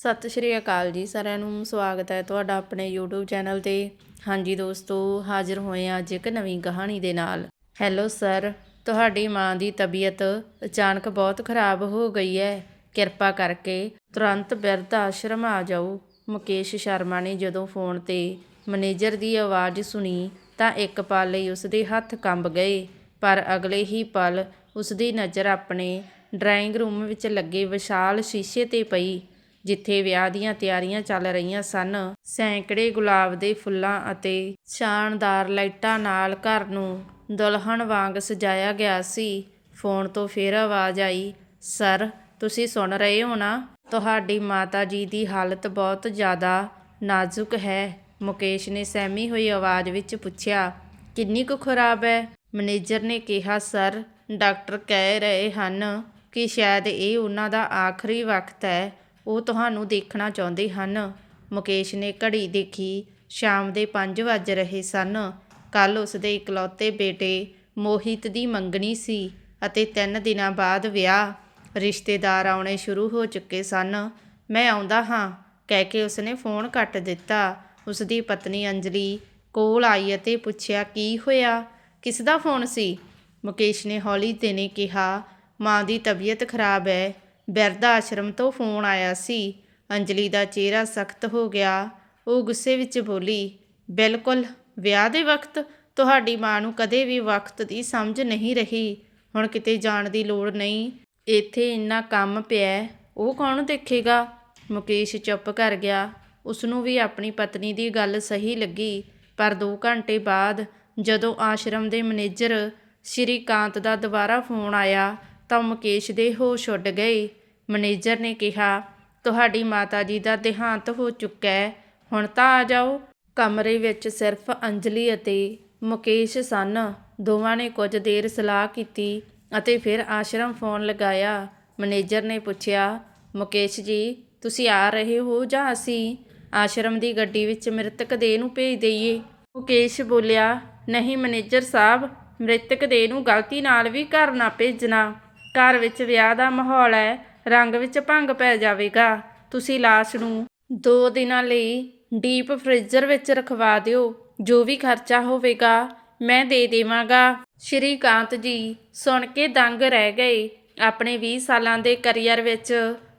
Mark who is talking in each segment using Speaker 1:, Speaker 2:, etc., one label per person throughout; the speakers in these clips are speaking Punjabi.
Speaker 1: ਸਤਿ ਸ਼੍ਰੀ ਅਕਾਲ ਜੀ ਸਾਰਿਆਂ ਨੂੰ, ਸਵਾਗਤ ਹੈ ਤੁਹਾਡਾ ਆਪਣੇ YouTube ਚੈਨਲ ਤੇ। ਹਾਂਜੀ ਦੋਸਤੋ, ਹਾਜ਼ਰ ਹੋਏ ਹਾਂ ਅੱਜ ਇੱਕ ਨਵੀਂ ਕਹਾਣੀ ਦੇ ਨਾਲ। ਹੈਲੋ ਸਰ ਤੁਹਾਡੀ ਮਾਂ ਦੀ ਤਬੀਅਤ ਅਚਾਨਕ ਬਹੁਤ ਖਰਾਬ ਹੋ ਗਈ ਹੈ। ਕਿਰਪਾ ਕਰਕੇ ਤੁਰੰਤ ਬਿਰਧ ਆਸ਼ਰਮ ਆ ਜਾਓ। ਮੁਕੇਸ਼ ਸ਼ਰਮਾ ਨੇ ਜਦੋਂ ਫੋਨ ਤੇ ਮੈਨੇਜਰ ਦੀ ਆਵਾਜ਼ ਸੁਣੀ ਤਾਂ ਇੱਕ ਪਲ ਲਈ ਉਸਦੇ ਹੱਥ ਕੰਬ ਗਏ, ਪਰ ਅਗਲੇ ਹੀ ਪਲ ਉਸਦੀ ਨਜ਼ਰ ਆਪਣੇ ਡਰਾਇੰਗ ਰੂਮ ਵਿੱਚ ਲੱਗੇ ਵਿਸ਼ਾਲ ਸ਼ੀਸ਼ੇ ਤੇ ਪਈ। ਜਿੱਥੇ ਵਿਆਹ ਦੀਆਂ ਤਿਆਰੀਆਂ ਚੱਲ ਰਹੀਆਂ ਸਨ, ਸੈਂਕੜੇ ਗੁਲਾਬ ਦੇ ਫੁੱਲਾਂ ਅਤੇ ਸ਼ਾਨਦਾਰ ਲਾਈਟਾਂ ਨਾਲ ਘਰ ਨੂੰ ਦੁਲਹਨ ਵਾਂਗ ਸਜਾਇਆ ਗਿਆ ਸੀ। ਫੋਨ ਤੋਂ ਫਿਰ ਆਵਾਜ਼ ਆਈ, ਸਰ, ਤੁਸੀਂ ਸੁਣ ਰਹੇ ਹੋ ਨਾ? ਤੁਹਾਡੀ ਮਾਤਾ ਜੀ ਦੀ ਹਾਲਤ ਬਹੁਤ ਜ਼ਿਆਦਾ ਨਾਜ਼ੁਕ ਹੈ। ਮੁਕੇਸ਼ ਨੇ ਸਹਿਮੀ ਹੋਈ ਆਵਾਜ਼ ਵਿੱਚ ਪੁੱਛਿਆ, ਕਿੰਨੀ ਕੁ ਖਰਾਬ ਹੈ? ਮੈਨੇਜਰ ਨੇ ਕਿਹਾ, ਸਰ, ਡਾਕਟਰ ਕਹਿ ਰਹੇ ਹਨ ਕਿ ਸ਼ਾਇਦ ਇਹ ਉਹਨਾਂ ਦਾ ਆਖਰੀ ਵਕਤ ਹੈ। ਉਹ ਤੁਹਾਨੂੰ ਦੇਖਣਾ ਚਾਹੁੰਦੇ ਹਨ। ਮੁਕੇਸ਼ ਨੇ ਘੜੀ ਦੇਖੀ। ਸ਼ਾਮ ਦੇ 5 ਵੱਜ ਰਹੇ ਸਨ। ਕੱਲ ਉਸ ਦੇ ਇਕਲੌਤੇ ਬੇਟੇ ਮੋਹਿਤ ਦੀ ਮੰਗਣੀ ਸੀ ਅਤੇ 3 ਦਿਨਾਂ ਬਾਅਦ ਵਿਆਹ। ਰਿਸ਼ਤੇਦਾਰ ਆਉਣੇ ਸ਼ੁਰੂ ਹੋ ਚੁੱਕੇ ਸਨ। ਮੈਂ ਆਉਂਦਾ ਹਾਂ, ਕਹਿ ਕੇ ਉਸਨੇ ਫੋਨ ਕੱਟ ਦਿੱਤਾ। ਉਸ ਦੀ ਪਤਨੀ ਅੰਜਲੀ ਕੋਲ ਆਈ ਅਤੇ ਪੁੱਛਿਆ, ਕੀ ਹੋਇਆ? ਕਿਸ ਦਾ ਫੋਨ ਸੀ? ਮੁਕੇਸ਼ ਨੇ ਹੌਲੀ ਤੇ ਨੇ ਕਿਹਾ, ਮਾਂ ਦੀ ਤਬੀਅਤ ਖਰਾਬ ਹੈ। ਬਿਰਧ ਆਸ਼ਰਮ ਤੋਂ ਫੋਨ ਆਇਆ ਸੀ। ਅੰਜਲੀ ਦਾ ਚਿਹਰਾ ਸਖਤ ਹੋ ਗਿਆ। ਉਹ ਗੁੱਸੇ ਵਿੱਚ ਬੋਲੀ, ਬਿਲਕੁਲ, ਵਿਆਹ ਦੇ ਵਕਤ ਤੁਹਾਡੀ ਮਾਂ ਨੂੰ ਕਦੇ ਵੀ ਵਕਤ ਦੀ ਸਮਝ ਨਹੀਂ ਰਹੀ। ਹੁਣ ਕਿਤੇ ਜਾਣ ਦੀ ਲੋੜ ਨਹੀਂ। ਇੱਥੇ ਇੰਨਾ ਕੰਮ ਪਿਆ ਉਹ ਕੌਣ ਦੇਖੇਗਾ? ਮੁਕੇਸ਼ ਚੁੱਪ ਕਰ ਗਿਆ। ਉਸ ਨੂੰ ਵੀ ਆਪਣੀ ਪਤਨੀ ਦੀ ਗੱਲ ਸਹੀ ਲੱਗੀ। ਪਰ 2 ਘੰਟੇ ਬਾਅਦ ਜਦੋਂ ਆਸ਼ਰਮ ਦੇ ਮੈਨੇਜਰ ਸ਼੍ਰੀਕਾਂਤ ਦਾ ਦੁਬਾਰਾ ਫੋਨ ਆਇਆ ਤਾਂ ਮੁਕੇਸ਼ ਦੇ ਹੋਸ਼ ਉੱਡ ਗਏ। ਮੈਨੇਜਰ ਨੇ ਕਿਹਾ, ਤੁਹਾਡੀ ਮਾਤਾ ਜੀ ਦਾ ਦੇਹਾਂਤ ਹੋ ਚੁੱਕਾ ਹੈ, ਹੁਣ ਤਾਂ ਆ ਜਾਓ। ਕਮਰੇ ਵਿੱਚ ਸਿਰਫ ਅੰਜਲੀ ਅਤੇ ਮੁਕੇਸ਼ ਸਨ। ਦੋਵਾਂ ਨੇ ਕੁਝ ਦੇਰ ਸਲਾਹ ਕੀਤੀ ਅਤੇ ਫਿਰ ਆਸ਼ਰਮ ਫੋਨ ਲਗਾਇਆ। ਮੈਨੇਜਰ ਨੇ ਪੁੱਛਿਆ, ਮੁਕੇਸ਼ ਜੀ, ਤੁਸੀਂ ਆ ਰਹੇ ਹੋ ਜਾਂ ਅਸੀਂ ਆਸ਼ਰਮ ਦੀ ਗੱਡੀ ਵਿੱਚ ਮ੍ਰਿਤਕ ਦੇਹ ਨੂੰ ਭੇਜ ਦਈਏ? ਮੁਕੇਸ਼ ਬੋਲਿਆ, ਨਹੀਂ ਮੈਨੇਜਰ ਸਾਹਿਬ, ਮ੍ਰਿਤਕ ਦੇਹ ਨੂੰ ਗਲਤੀ ਨਾਲ ਵੀ ਘਰ ਨਾ ਭੇਜਣਾ। ਘਰ ਵਿੱਚ ਵਿਆਹ ਦਾ ਮਾਹੌਲ ਹੈ ਰੰਗ ਵਿੱਚ ਭੰਗ ਪੈ ਜਾਵੇਗਾ। ਤੁਸੀਂ ਲਾਸ਼ ਨੂੰ 2 ਦਿਨਾਂ ਲਈ ਡੀਪ ਫ੍ਰੀਜ਼ਰ ਵਿੱਚ ਰਖਵਾ ਦਿਓ। ਜੋ ਵੀ ਖਰਚਾ ਹੋਵੇਗਾ, ਮੈਂ ਦੇ ਦੇਵਾਂਗਾ। ਸ਼੍ਰੀਕਾਂਤ ਜੀ ਸੁਣ ਕੇ ਦੰਗ ਰਹਿ ਗਏ। ਆਪਣੇ 20 ਸਾਲਾਂ ਦੇ ਕੈਰੀਅਰ ਵਿੱਚ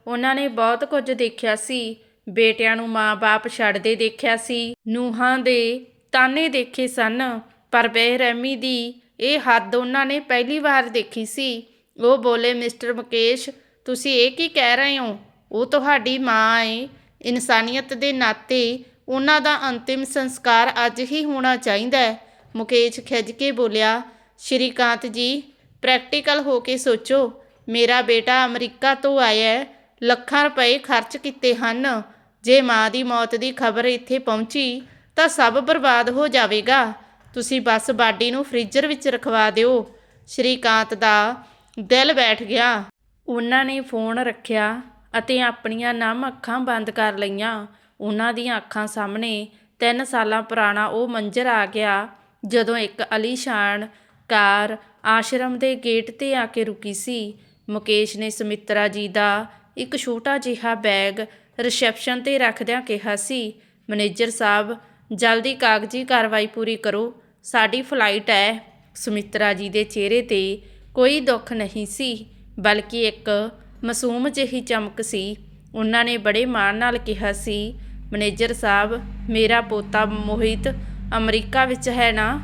Speaker 1: ਉਹਨਾਂ ਨੇ ਬਹੁਤ ਕੁਝ ਦੇਖਿਆ ਸੀ। ਬੇਟਿਆਂ ਨੂੰ ਮਾਂ-ਬਾਪ ਛੱਡਦੇ ਦੇਖਿਆ ਸੀ। ਨੂਹਾਂ ਦੇ ਤਾਨੇ ਦੇਖੇ ਸਨ, ਪਰ ਬੇਰਹਿਮੀ ਦੀ ਇਹ ਹੱਦ ਉਹਨਾਂ ਨੇ ਪਹਿਲੀ ਵਾਰ ਦੇਖੀ ਸੀ। ਉਹ ਬੋਲੇ, ਮਿਸਟਰ ਮੁਕੇਸ਼ ਤੁਸੀਂ ਇਹ ਕੀ ਕਹਿ ਰਹੇ ਹੋ? ਉਹ ਤੁਹਾਡੀ ਮਾਂ ਏ। ਇਨਸਾਨੀਅਤ ਦੇ ਨਾਤੇ ਉਹਨਾਂ ਦਾ ਅੰਤਿਮ ਸੰਸਕਾਰ ਅੱਜ ਹੀ ਹੋਣਾ ਚਾਹੀਦਾ ਹੈ। ਮੁਕੇਸ਼ ਖਿੱਚ ਕੇ ਬੋਲਿਆ ਸ਼੍ਰੀਕਾਂਤ ਜੀ ਪ੍ਰੈਕਟੀਕਲ ਹੋ ਕੇ ਸੋਚੋ। ਮੇਰਾ ਬੇਟਾ ਅਮਰੀਕਾ ਤੋਂ ਆਇਆ ਹੈ। ਲੱਖਾਂ ਰੁਪਏ ਖਰਚ ਕੀਤੇ ਹਨ। ਜੇ ਮਾਂ ਦੀ ਮੌਤ ਦੀ ਖਬਰ ਇੱਥੇ ਪਹੁੰਚੀ, ਤਾਂ ਸਭ ਬਰਬਾਦ ਹੋ ਜਾਵੇਗਾ। ਤੁਸੀਂ ਬਸ ਬਾਡੀ ਨੂੰ ਫ੍ਰੀਜ਼ਰ ਵਿੱਚ ਰਖਵਾ ਦਿਓ। ਸ਼੍ਰੀਕਾਂਤ ਦਾ ਦਿਲ ਬੈਠ ਗਿਆ। ਉਹਨਾਂ ਨੇ ਫੋਨ ਰੱਖਿਆ ਅਤੇ ਆਪਣੀਆਂ ਨਮ ਅੱਖਾਂ ਬੰਦ ਕਰ ਲਈਆਂ। ਉਹਨਾਂ ਦੀਆਂ ਅੱਖਾਂ ਸਾਹਮਣੇ ਤਿੰਨ ਸਾਲਾਂ ਪੁਰਾਣਾ ਉਹ ਮੰਜ਼ਰ ਆ ਗਿਆ ਜਦੋਂ ਇੱਕ ਅਲੀਸ਼ਾਨ ਕਾਰ ਆਸ਼ਰਮ ਦੇ ਗੇਟ ਤੇ ਆ ਕੇ ਰੁਕੀ ਸੀ। ਮੁਕੇਸ਼ ਨੇ ਸੁਮਿਤਰਾ ਜੀ ਦਾ ਇੱਕ ਛੋਟਾ ਜਿਹਾ ਬੈਗ ਰਿਸੈਪਸ਼ਨ ਤੇ ਰੱਖਦਿਆਂ ਕਿਹਾ ਸੀ, ਮੈਨੇਜਰ ਸਾਹਿਬ, ਜਲਦੀ ਕਾਗਜ਼ੀ ਕਾਰਵਾਈ ਪੂਰੀ ਕਰੋ। ਸਾਡੀ ਫਲਾਈਟ ਹੈ। ਸੁਮਿਤਰਾ ਜੀ ਦੇ ਚਿਹਰੇ ਤੇ ਕੋਈ ਦੁੱਖ ਨਹੀਂ ਸੀ। ਬਲਕਿ ਇੱਕ ਮਾਸੂਮ ਜਿਹੀ ਚਮਕ ਸੀ। ਉਹਨਾਂ ਨੇ ਬੜੇ ਮਾਣ ਨਾਲ ਕਿਹਾ ਸੀ, ਮੈਨੇਜਰ ਸਾਹਿਬ, ਮੇਰਾ ਪੋਤਾ ਮੋਹਿਤ ਅਮਰੀਕਾ ਵਿੱਚ ਹੈ ਨਾ?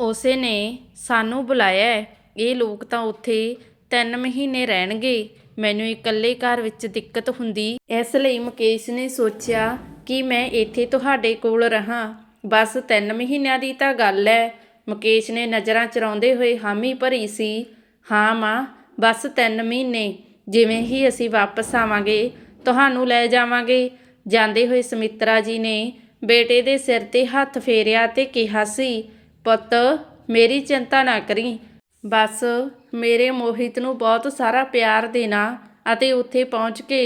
Speaker 1: ਉਸੇ ਨੇ ਸਾਨੂੰ ਬੁਲਾਇਆ ਇਹ ਲੋਕ ਤਾਂ ਉੱਥੇ 3 ਮਹੀਨੇ ਰਹਿਣਗੇ। ਮੈਨੂੰ ਇਕੱਲੇ ਘਰ ਵਿੱਚ ਦਿੱਕਤ ਹੁੰਦੀ। ਇਸ ਲਈ ਮੁਕੇਸ਼ ਨੇ ਸੋਚਿਆ ਕਿ ਮੈਂ ਇੱਥੇ ਤੁਹਾਡੇ ਕੋਲ ਰਹਾ। ਬਸ 3 ਮਹੀਨਿਆਂ ਦੀ ਤਾਂ ਗੱਲ ਹੈ। ਮੁਕੇਸ਼ ਨੇ ਨਜ਼ਰਾਂ ਚਰਾਉਂਦੇ ਹੋਏ ਹਾਮੀ ਭਰੀ ਸੀ। ਹਾਂ ਮਾਂ ਬਸ 3 ਮਹੀਨੇ ਜਿਵੇਂ ਹੀ ਅਸੀਂ ਵਾਪਸ ਆਵਾਂਗੇ, ਤੁਹਾਨੂੰ ਲੈ ਜਾਵਾਂਗੇ। ਜਾਂਦੇ ਹੋਏ ਸਮਿਤਰਾ ਜੀ ਨੇ ਬੇਟੇ ਦੇ ਸਿਰ ਤੇ ਹੱਥ ਫੇਰਿਆ ਤੇ ਕਿਹਾ ਸੀ, ਪੁੱਤ, ਮੇਰੀ ਚਿੰਤਾ ਨਾ ਕਰੀ। ਬਸ ਮੇਰੇ ਮੋਹਿਤ ਨੂੰ ਬਹੁਤ ਸਾਰਾ ਪਿਆਰ ਦੇਣਾ ਅਤੇ ਉੱਥੇ ਪਹੁੰਚ ਕੇ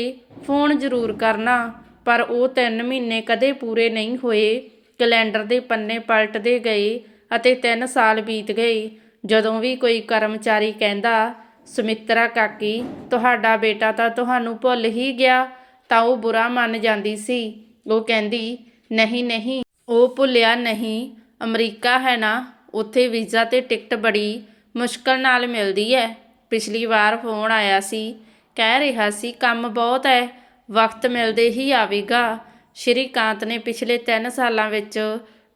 Speaker 1: ਫੋਨ ਜ਼ਰੂਰ ਕਰਨਾ, ਪਰ ਉਹ 3 ਮਹੀਨੇ ਕਦੇ ਪੂਰੇ ਨਹੀਂ ਹੋਏ। ਕੈਲੰਡਰ ਦੇ ਪੰਨੇ ਪਲਟਦੇ ਗਏ ਅਤੇ 3 ਸਾਲ ਬੀਤ ਗਏ। ਜਦੋਂ ਵੀ ਕੋਈ ਕਰਮਚਾਰੀ ਕਹਿੰਦਾ ਸੁਮਿਤਰਾ ਕਾਕੀ, ਤੁਹਾਡਾ ਬੇਟਾ ਤਾਂ ਤੁਹਾਨੂੰ ਭੁੱਲ ਹੀ ਗਿਆ, ਤਾਂ ਉਹ ਬੁਰਾ ਮੰਨ ਜਾਂਦੀ ਸੀ। ਉਹ ਕਹਿੰਦੀ, ਨਹੀਂ ਨਹੀਂ, ਉਹ ਭੁੱਲਿਆ ਨਹੀਂ। ਅਮਰੀਕਾ ਹੈ ਨਾ, ਉੱਥੇ ਵੀਜ਼ਾ ਤੇ ਟਿਕਟ ਬੜੀ ਮੁਸ਼ਕਲ ਨਾਲ ਮਿਲਦੀ ਹੈ ਪਿਛਲੀ ਵਾਰ ਫੋਨ ਆਇਆ ਸੀ, ਕਹਿ ਰਿਹਾ ਸੀ, ਕੰਮ ਬਹੁਤ ਹੈ ਵਕਤ ਮਿਲਦੇ ਹੀ ਆਵੇਗਾ। ਸ਼੍ਰੀਕਾਂਤ ਨੇ ਪਿਛਲੇ 3 ਸਾਲਾਂ ਵਿੱਚ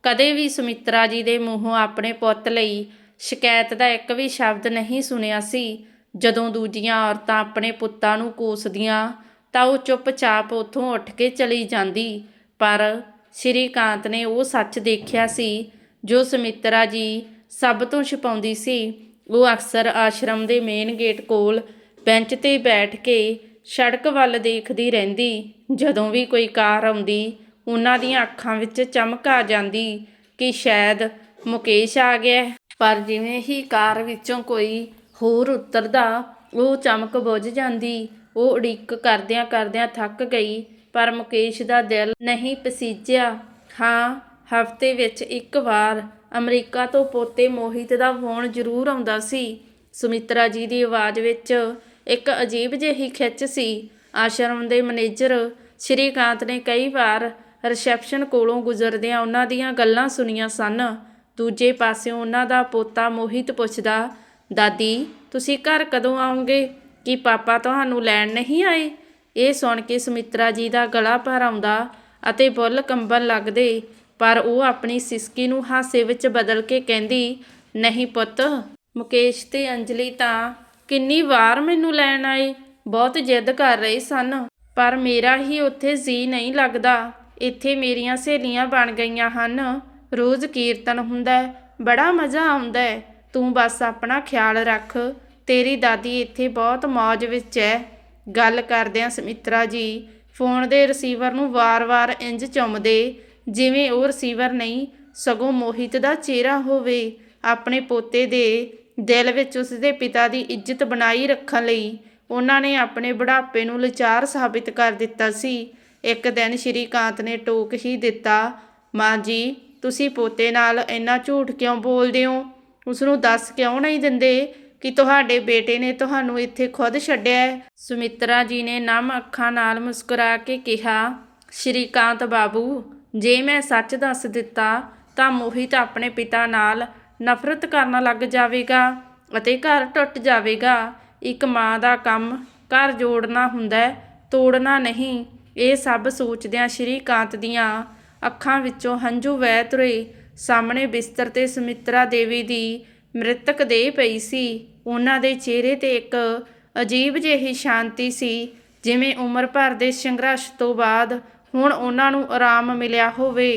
Speaker 1: ਕਦੇ ਵੀ ਸੁਮਿਤਰਾ ਜੀ ਦੇ ਮੂੰਹੋਂ ਆਪਣੇ ਪੁੱਤ ਲਈ ਸ਼ਿਕਾਇਤ ਦਾ ਇੱਕ ਵੀ ਸ਼ਬਦ ਨਹੀਂ ਸੁਣਿਆ ਸੀ। ਜਦੋਂ ਦੂਜੀਆਂ ਔਰਤਾਂ ਆਪਣੇ ਪੁੱਤਾਂ ਨੂੰ ਕੋਸਦੀਆਂ, ਤਾਂ ਉਹ ਚੁੱਪਚਾਪ ਉੱਥੋਂ ਉੱਠ ਕੇ ਚਲੀ ਜਾਂਦੀ। ਪਰ ਸ਼੍ਰੀਕਾਂਤ ਨੇ ਉਹ ਸੱਚ ਦੇਖਿਆ ਸੀ, ਜੋ ਸੁਮਿਤਰਾ ਜੀ ਸਭ ਤੋਂ ਛੁਪਾਉਂਦੀ ਸੀ। ਉਹ ਅਕਸਰ ਆਸ਼ਰਮ ਦੇ ਮੇਨ ਗੇਟ ਕੋਲ ਬੈਂਚ ਤੇ ਬੈਠ ਕੇ ਸੜਕ ਵੱਲ ਦੇਖਦੀ ਰਹਿੰਦੀ। ਜਦੋਂ ਵੀ ਕੋਈ ਕਾਰ ਆਉਂਦੀ, ਉਹਨਾਂ ਦੀਆਂ ਅੱਖਾਂ ਵਿੱਚ ਚਮਕ ਆ ਜਾਂਦੀ ਕਿ ਸ਼ਾਇਦ ਮੁਕੇਸ਼ ਆ ਗਿਆ ਪਰ ਜਿਵੇਂ ਹੀ ਕਾਰ ਵਿੱਚੋਂ ਕੋਈ ਹੋਰ ਉਤਰਦਾ, ਉਹ ਚਮਕ ਬੁਝ ਜਾਂਦੀ। ਉਹ ਉਡੀਕ ਕਰਦਿਆਂ ਕਰਦਿਆਂ ਥੱਕ ਗਈ, ਪਰ ਮੁਕੇਸ਼ ਦਾ ਦਿਲ ਨਹੀਂ ਪਸੀਜਿਆ। ਹਾਂ, ਹਫ਼ਤੇ ਵਿੱਚ ਇੱਕ ਵਾਰ ਅਮਰੀਕਾ ਤੋਂ ਪੋਤੇ ਮੋਹਿਤ ਦਾ ਫੋਨ ਜ਼ਰੂਰ ਆਉਂਦਾ ਸੀ। ਸੁਮਿਤਰਾ ਜੀ ਦੀ ਆਵਾਜ਼ ਵਿੱਚ ਇੱਕ ਅਜੀਬ ਜਿਹੀ ਖਿੱਚ ਸੀ। ਆਸ਼ਰਮ ਦੇ ਮੈਨੇਜਰ ਸ਼੍ਰੀਕਾਂਤ ਨੇ ਕਈ ਵਾਰ ਰਿਸੈਪਸ਼ਨ ਕੋਲੋਂ ਗੁਜ਼ਰਦਿਆਂ ਉਹਨਾਂ ਦੀਆਂ ਗੱਲਾਂ ਸੁਣੀਆਂ ਸਨ। ਦੂਜੇ ਪਾਸਿਓਂ ਉਹਨਾਂ ਦਾ ਪੋਤਾ ਮੋਹਿਤ ਪੁੱਛਦਾ ਦਾਦੀ, ਤੁਸੀਂ ਘਰ ਕਦੋਂ ਆਉਂਗੇ ਕੀ ਪਾਪਾ ਤੁਹਾਨੂੰ ਲੈਣ ਨਹੀਂ ਆਏ? ਇਹ ਸੁਣ ਕੇ ਸੁਮਿਤਰਾ ਜੀ ਦਾ ਗਲਾ ਭਰ ਆਉਂਦਾ ਅਤੇ ਬੁੱਲ ਕੰਬਣ ਲੱਗਦੇ, ਪਰ ਉਹ ਆਪਣੀ ਸਿਸਕੀ ਨੂੰ ਹਾਸੇ ਵਿੱਚ ਬਦਲ ਕੇ ਕਹਿੰਦੀ, ਨਹੀਂ ਪੁੱਤ, ਮੁਕੇਸ਼ ਤੇ ਅੰਜਲੀ ਤਾਂ ਕਿੰਨੀ ਵਾਰ ਮੈਨੂੰ ਲੈਣ ਆਏ, ਬਹੁਤ ਜਿੱਦ ਕਰ ਰਹੇ ਸਨ, ਪਰ ਮੇਰਾ ਹੀ ਉੱਥੇ ਜੀ ਨਹੀਂ ਲੱਗਦਾ। ਇੱਥੇ ਮੇਰੀਆਂ ਸਹੇਲੀਆਂ ਬਣ ਗਈਆਂ ਹਨ। ਰੋਜ਼ ਕੀਰਤਨ ਹੁੰਦਾ ਬੜਾ ਮਜ਼ਾ ਆਉਂਦਾ ਤੂੰ ਬਸ ਆਪਣਾ ਖਿਆਲ ਰੱਖ। ਤੇਰੀ ਦਾਦੀ ਇੱਥੇ ਬਹੁਤ ਮौज ਵਿੱਚ ਹੈ ਗੱਲ ਕਰਦਿਆਂ ਸੁਮਿਤਰਾ ਜੀ ਫੋਨ ਦੇ ਰਿਸੀਵਰ ਨੂੰ ਵਾਰ-ਵਾਰ ਇੰਜ ਚੁੰਮਦੇ, ਜਿਵੇਂ ਉਹ ਰਿਸੀਵਰ ਨਹੀਂ, ਸਗੋਂ ਮੋਹਿਤ ਦਾ ਚਿਹਰਾ ਹੋਵੇ, ਆਪਣੇ ਪੋਤੇ ਦੇ ਦਿਲ ਵਿੱਚ ਉਸ ਦੇ ਪਿਤਾ ਦੀ ਇੱਜ਼ਤ ਬਣਾਈ ਰੱਖਣ ਲਈ ਉਹਨਾਂ ਨੇ ਆਪਣੇ ਬੁਢਾਪੇ ਨੂੰ ਲਚਾਰ ਸਾਬਿਤ ਕਰ ਦਿੱਤਾ ਸੀ। ਇੱਕ ਦਿਨ ਸ਼੍ਰੀਕਾਂਤ ਨੇ ਟੋਕ ਹੀ ਦਿੱਤਾ, ਮਾਂ ਜੀ, ਤੁਸੀਂ ਪੋਤੇ ਨਾਲ ਇੰਨਾ ਝੂਠ ਕਿਉਂ ਬੋਲਦੇ ਹੋ? ਉਸ ਨੂੰ ਦੱਸ ਕਿਉਂ ਨਹੀਂ ਦਿੰਦੇ ਕਿ ਤੁਹਾਡੇ ਬੇਟੇ ਨੇ ਤੁਹਾਨੂੰ ਇੱਥੇ ਖੁਦ ਛੱਡਿਆ ਹੈ? ਸੁਮਿਤਰਾ ਜੀ ਨੇ ਨਮ ਅੱਖਾਂ ਨਾਲ ਮੁਸਕਰਾ ਕੇ ਕਿਹਾ, ਸ਼੍ਰੀਕਾਂਤ ਬਾਬੂ, ਜੇ ਮੈਂ ਸੱਚ ਦੱਸ ਦਿੱਤਾ, ਤਾਂ ਮੋਹਿਤ ਆਪਣੇ ਪਿਤਾ ਨਾਲ ਨਫ਼ਰਤ ਕਰਨ ਲੱਗ ਜਾਵੇਗਾ ਅਤੇ ਘਰ ਟੁੱਟ ਜਾਵੇਗਾ। ਇੱਕ ਮਾਂ ਦਾ ਕੰਮ ਘਰ ਜੋੜਨਾ ਹੁੰਦਾ ਤੋੜਨਾ ਨਹੀਂ। ਇਹ ਸਭ ਸੋਚਦਿਆਂ ਸ਼੍ਰੀਕਾਂਤ ਦੀਆਂ ਅੱਖਾਂ ਵਿੱਚੋਂ ਹੰਝੂ ਵਹਿ ਤੁਰੇ। ਸਾਹਮਣੇ ਬਿਸਤਰ ਤੇ ਸੁਮਿਤਰਾ ਦੇਵੀ ਦੀ ਮ੍ਰਿਤਕ ਦੇਹ ਪਈ ਸੀ। ਉਹਨਾਂ ਦੇ ਚਿਹਰੇ ਤੇ ਇੱਕ ਅਜੀਬ ਜਿਹੀ ਸ਼ਾਂਤੀ ਸੀ, ਜਿਵੇਂ ਉਮਰ ਭਰ ਦੇ ਸੰਘਰਸ਼ ਤੋਂ ਬਾਅਦ ਹੁਣ ਉਹਨਾਂ ਨੂੰ ਆਰਾਮ ਮਿਲਿਆ ਹੋਵੇ।